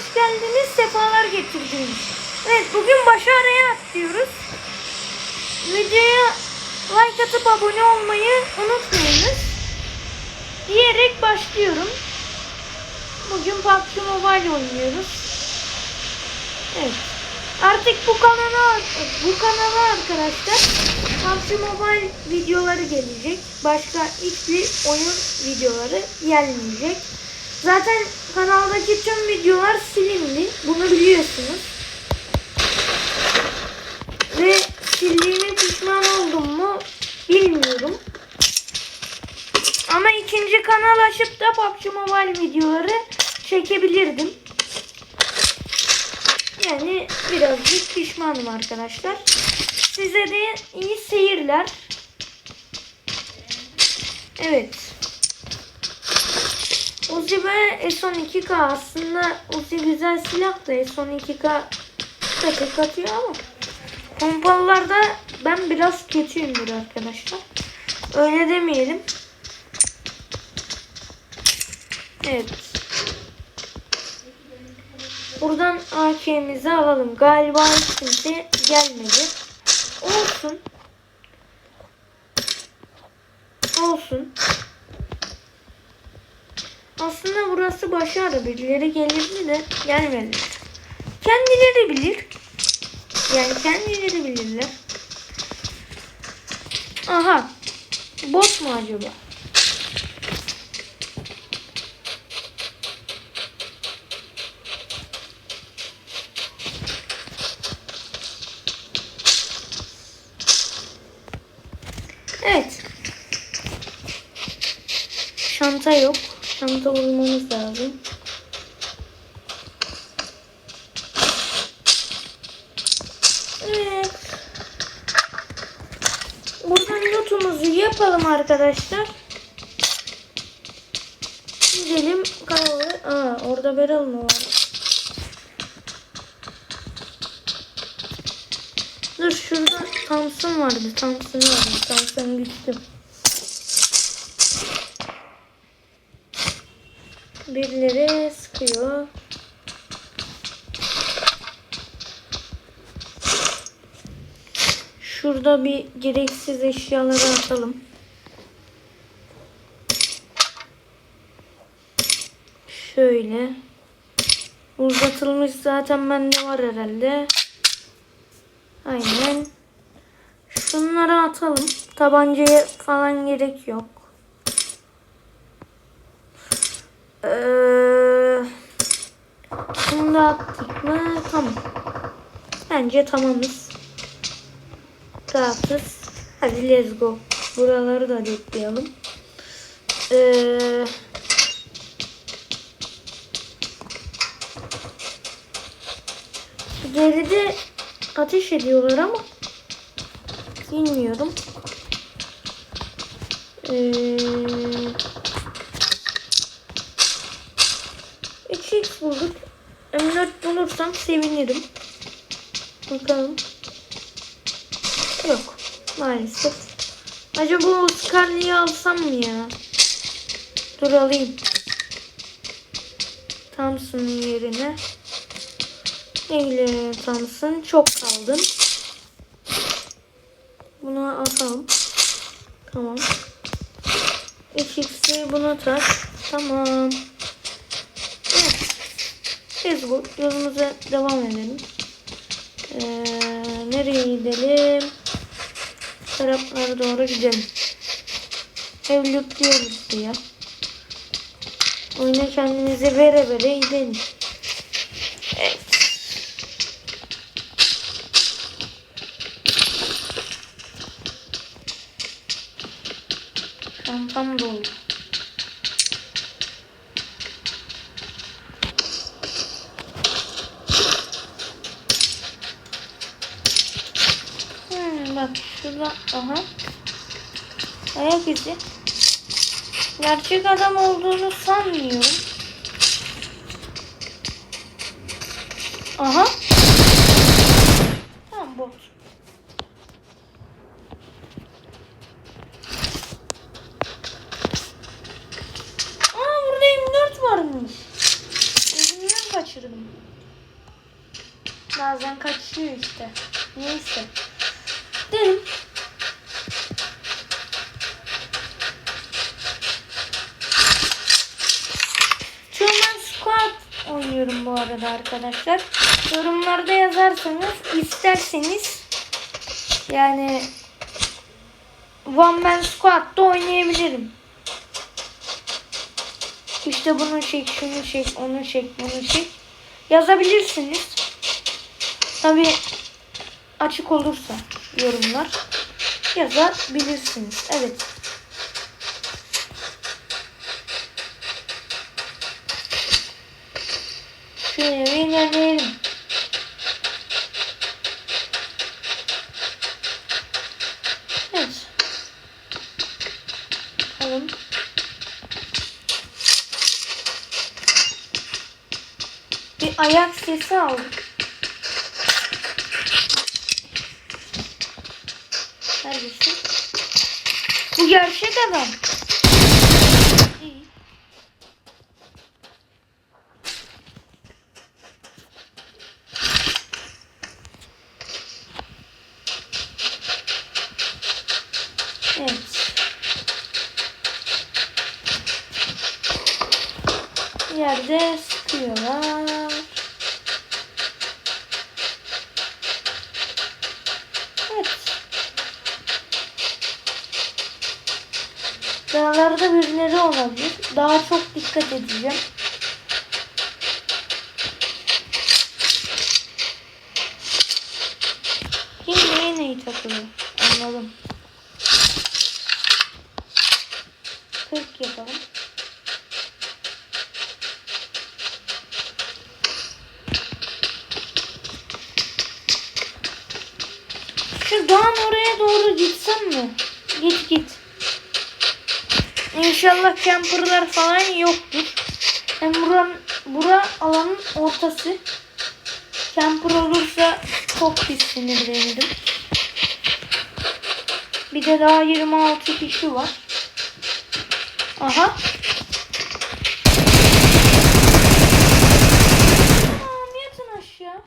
hoş geldiniz, sefalar getirdiniz. Evet, bugün başı araya atlıyoruz. Videoya like atıp abone olmayı unutmayınız. Diyerek başlıyorum. Bugün PUBG Mobile oynuyoruz. Evet. Artık bu kanala bu kanala arkadaşlar PUBG Mobile videoları gelecek. Başka hiçbir oyun videoları gelmeyecek. Zaten kanaldaki tüm videolar silindi. Bunu biliyorsunuz. Ve sildiğime pişman oldum mu bilmiyorum. Ama ikinci kanal açıp da PUBG Mobile videoları çekebilirdim. Yani birazcık pişmanım arkadaşlar. Size de iyi seyirler. Evet. Uzi ve S12K aslında Uzi güzel silah da S12K tek atıyor ama pompalılarda ben biraz kötüyümdür arkadaşlar. Öyle demeyelim. Evet. Buradan AK'mizi alalım. Galiba kimse gelmedi. Olsun. Olsun. Aslında burası başarı. Birileri gelirdi de gelmedi. Kendileri bilir. Yani kendileri bilirler. Aha. Bot mu acaba? Evet. Şanta yok. Şanta bulmamız lazım. Evet. Buradan notumuzu yapalım arkadaşlar. Gidelim kanalı. Aa orada barrel mı var? Dur şurada Thompson vardı. Thompson vardı. Thompson güçlü. Birileri sıkıyor. Şurada bir gereksiz eşyaları atalım. Şöyle. Uzatılmış zaten bende var herhalde. Aynen. Şunları atalım. Tabancaya falan gerek yok. Ee, şunu da attık mı? Tamam. Bence tamamız. Rahatız. Hadi let's go. Buraları da bekleyelim. Ee, geride ateş ediyorlar ama bilmiyorum. Ee, M4 bulursam sevinirim. Bakalım. Yok. Maalesef. Acaba o Scarlet'i alsam mı ya? Dur alayım. Thompson'ın yerine. Neyle Thompson? Çok kaldım. Bunu atalım. Tamam. 3x'i buna tak. Tamam. Biz bu yolumuza devam edelim. Ee, nereye gidelim? Taraflara doğru gidelim. Ev diyoruz ya. Oyuna kendimizi vere vere gidelim. Evet. Çantam dolu. Hmm, bak şurada aha. Ayak izi. Gerçek adam olduğunu sanmıyorum. Aha. Tamam bot. Aa burada M4 varmış. Gözümden kaçırdım. Bazen kaçıyor işte. Neyse. Derim. Truman Squad oynuyorum bu arada arkadaşlar. Yorumlarda yazarsanız isterseniz yani One Man Squad'da oynayabilirim. İşte bunu çek, şunu çek, onu çek, bunu çek. Yazabilirsiniz. Tabi açık olursa yorumlar yazabilirsiniz. Evet. Bir ilerleyelim. Evet. Bakalım. Bir ayak sesi aldık. Neredesin? Bu gerçek adam. Evet. Yerde sıkıyorlar. Evet. Dağlarda birileri olabilir. Daha çok dikkat edeceğim. Kim neye neyi takılıyor? Anladım. 40 yapalım. Şu dağın oraya doğru gitsem mi? Git git. İnşallah camperlar falan yoktur. Hem buranın, bura alanın ortası. Camper olursa çok pis sinirlenirim. Bir de daha 26 kişi var. Aha. Tamam yatın aşağı.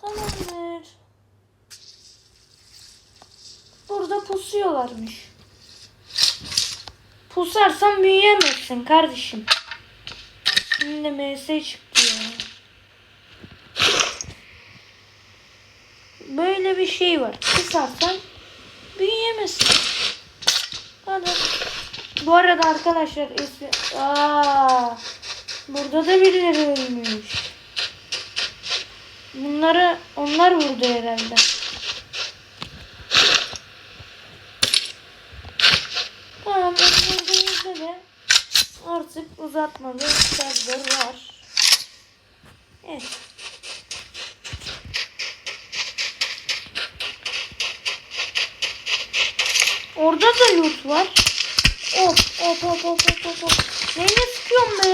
Tamamdır. Burada pusuyorlarmış. Pusarsan büyüyemezsin kardeşim. Şimdi MS çıktı ya. Böyle bir şey var. Pusarsan büyüyemezsin. Hadi. Bu arada arkadaşlar ismi... Aa, burada da birileri ölmüş. Bunları onlar vurdu herhalde. Tamam önümüzde de artık uzatmalı server var. Evet. Orada da loot var. Hop hop hop hop hop hop. Neyle sıkıyorum be?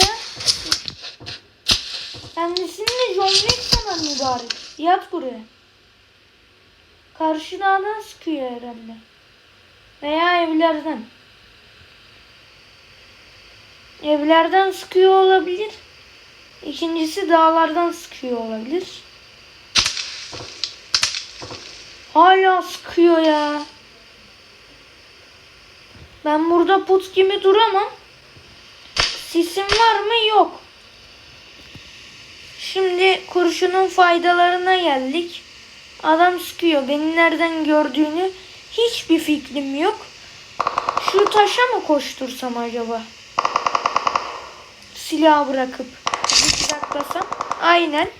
Kendisini Wick sana mübarek. Yat buraya. Karşı dağdan sıkıyor herhalde. Veya evlerden. Evlerden sıkıyor olabilir. İkincisi dağlardan sıkıyor olabilir. Hala sıkıyor ya. Ben burada put gibi duramam. Sisim var mı? Yok. Şimdi kurşunun faydalarına geldik. Adam sıkıyor. Beni nereden gördüğünü hiçbir fikrim yok. Şu taşa mı koştursam acaba? Silahı bırakıp zikzaklasam. Aynen.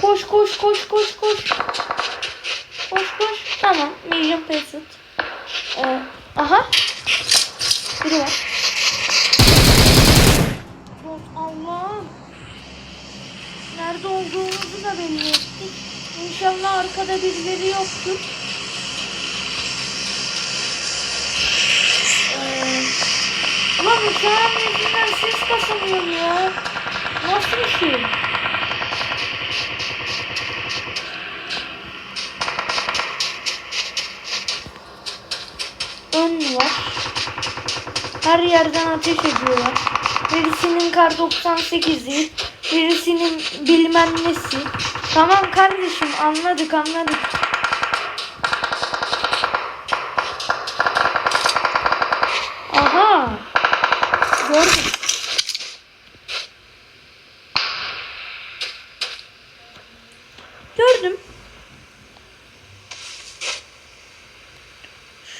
Koş koş koş koş koş. Koş koş. Tamam. Mission Passed. Ee, aha. Biri var. Allah'ım. Nerede olduğumuzu da belli ettik. İnşallah arkada birileri yoktur. Ama uçağın yüzünden ses kasamıyorum ya. Nasıl bir şey? Ön var. Her yerden ateş ediyorlar. Birisinin kar 98'i, birisinin bilmem nesi. Tamam kardeşim anladık anladık. Aha. Gördüm. Gördüm.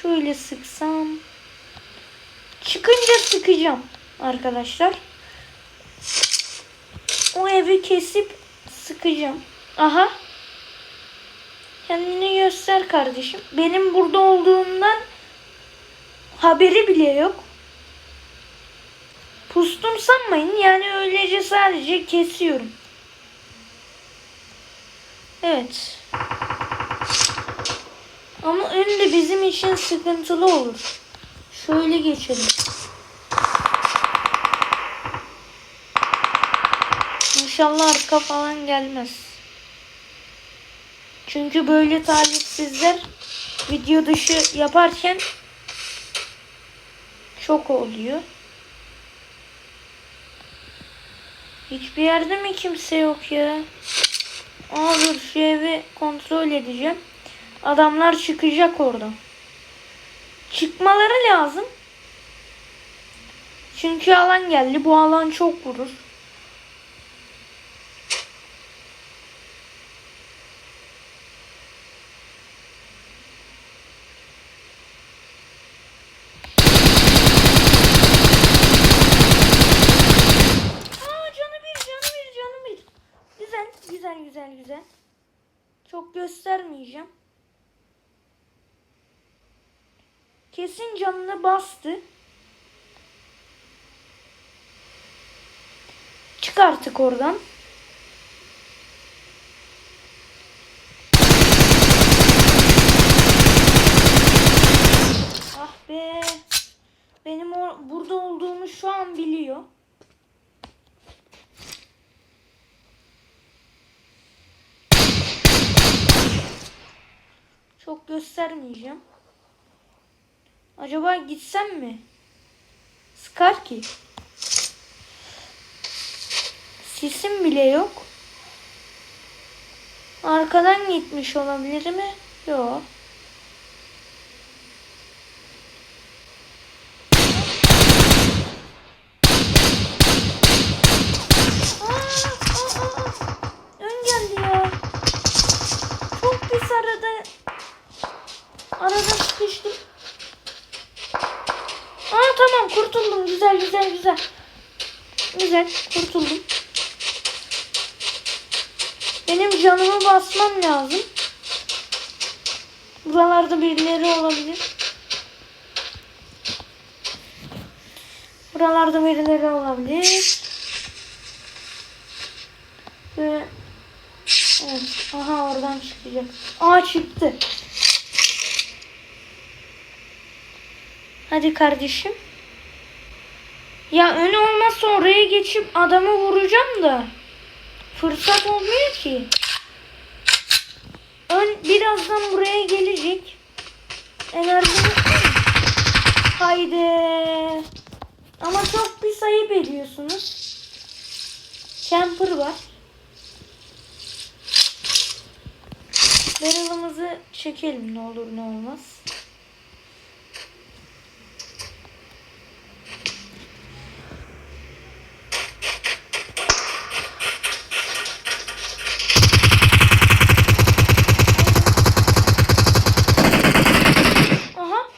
Şöyle sıksam. Çıkınca sıkacağım arkadaşlar. O evi kesip sıkacağım. Aha. Kendini göster kardeşim. Benim burada olduğumdan haberi bile yok. Pustum sanmayın. Yani öylece sadece kesiyorum. Evet. Ama önde bizim için sıkıntılı olur. Şöyle geçelim. İnşallah arka falan gelmez. Çünkü böyle talihsizler video dışı yaparken çok oluyor. Hiçbir yerde mi kimse yok ya? Aa dur şu evi kontrol edeceğim. Adamlar çıkacak oradan. Çıkmaları lazım. Çünkü alan geldi. Bu alan çok vurur. Aa canı bir, canı bir, canı bir. Güzel, güzel. Çok göstermeyeceğim. Kesin canını bastı. Çık artık oradan. Ah be. Benim burada olduğumu şu an biliyor. Çok göstermeyeceğim. Acaba gitsem mi? Sıkar ki. Sisim bile yok. Arkadan gitmiş olabilir mi? Yok. Aa, aa, aa. Ön geldi ya. Çok pis arada. Arada sıkıştım. Aa tamam kurtuldum. Güzel güzel güzel. Güzel kurtuldum. Benim canımı basmam lazım. Buralarda birileri olabilir. Buralarda birileri olabilir. Ve evet. Aha oradan çıkacak. Aa çıktı. Hadi kardeşim. Ya ön olmazsa oraya geçip adamı vuracağım da. Fırsat olmuyor ki. Ön birazdan buraya gelecek. Enerjimi... Haydi. Ama çok bir sayı ediyorsunuz. Camper var. Barrel'ımızı çekelim ne olur ne olmaz. Aha.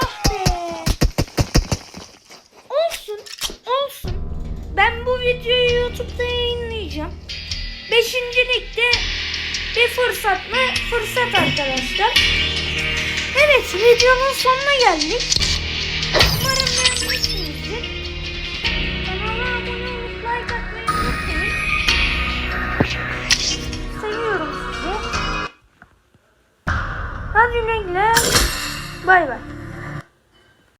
Ah be. Olsun, olsun. Ben bu videoyu YouTube'da yayınlayacağım. Beşincilikte bir fırsat mı? Fırsat arkadaşlar. Evet, videonun sonuna geldik. Umarım beğenmişsinizdir. Kanala abone olup like atmayı unutmayın. Seviyorum sizi. Hadi güle güle. Bay bay.